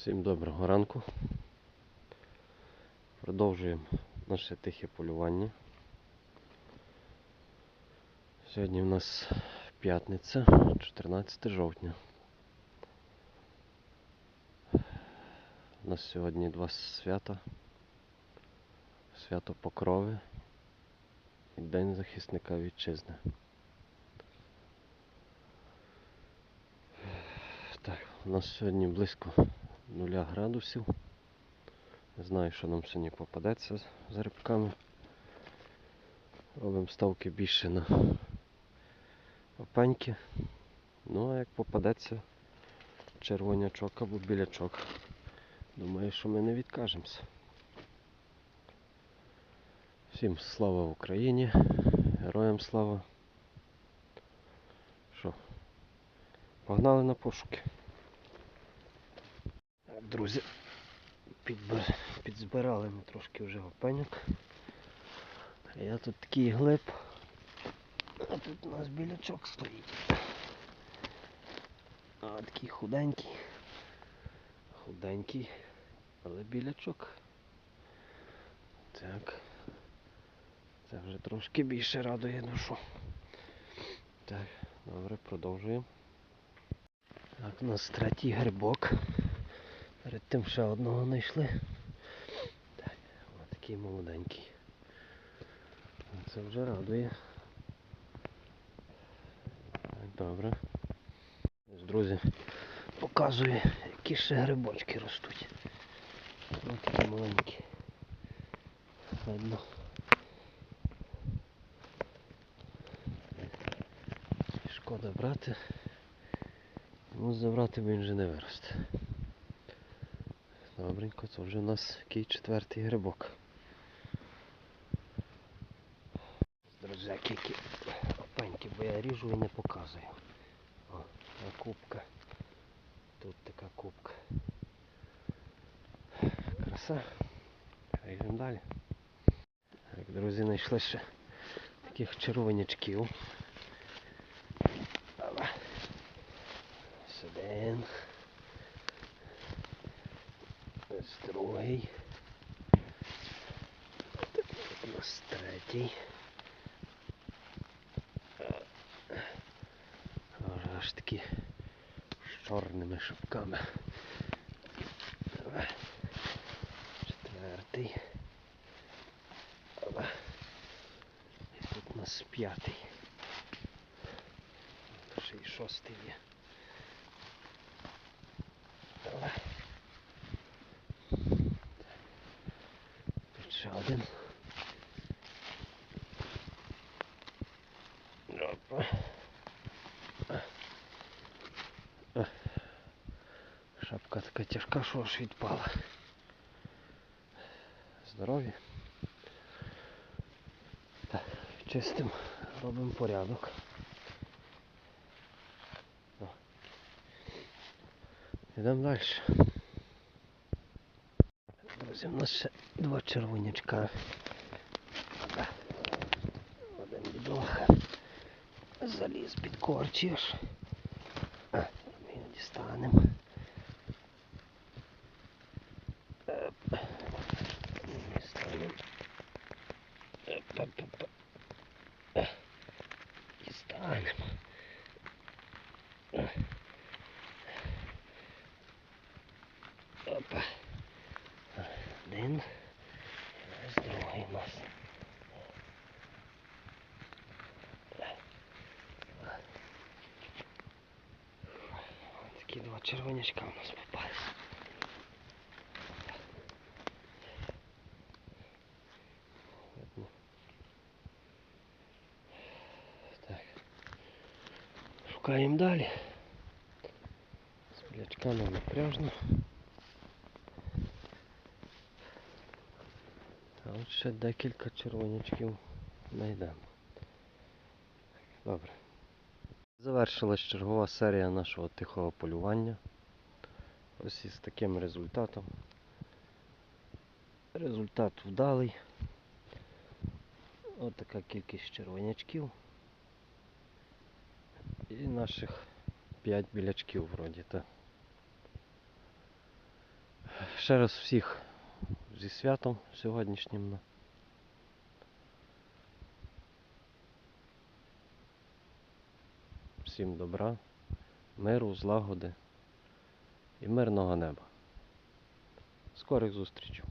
Всім доброго ранку. Продовжуємо наше тихе полювання. Сьогодні в нас п'ятниця, 14 жовтня. У нас сьогодні два свята. Свято Покрови і День захисника вітчизни. Так, у нас сьогодні близько 0 градусів. Не знаю, що нам сьогодні попадеться з- рибками. Робимо ставки більше на опеньки. Ну а як попадеться червонячок або білячок. Думаю, що ми не відкажемося. Всім слава Україні, героям слава. Що? Погнали на пошуки. Друзі, підзбирали ми трошки вже опеньок. Я тут такий глиб. А тут у нас білячок стоїть. А такий худенький. Худенький, але білячок. Так. Це вже трошки більше радує душу. Так, добре, продовжуємо. Так, у нас третій грибок. Перед тим ще одного знайшли. Так, ось такий молоденький. Це вже радує. Так, добре. Ось, Друзі, показую, які ще грибочки ростуть. Ось такі маленькі. Видно. Шкода брати. Ну, забрати він вже не виросте. Добренько, це вже у нас який четвертий грибок. Друзяки, які опеньки, бо я ріжу і не показую. О, кубка. Тут така кубка. Краса. Йдемо далі. Так, друзі, знайшли ще таких червонячків. Ала. Ось один. Ось другий. У нас третій. Аж такі з чорними шипками. Ала. Четвертий. І тут у нас п'ятий. Ще й шостий є. Ала. Тут ще один. Шапка така тяжка, що аж відпала. Здорові. Так, чистим, робимо порядок. Йдемо далі. Друзі, у нас ще два червонячка. Один бідолаха. Заліз під. А, Ми його дістанемо. Дістанемо. Дістанемо. Опа. Один. Ось другий у нас. Ось Такі два червонячка у нас попали. Видно. Так. Шукаємо далі. З білячками напряжно. От ще декілька червонячків знайдемо. Добре. Завершилась чергова серія нашого тихого полювання. Ось із таким результатом. Результат вдалий. Ось така кількість червонячків. І наших 5 білячків вроді. Ще раз всіх зі святом сьогоднішнім. Всім добра, миру, злагоди і мирного неба. Скорих зустрічей!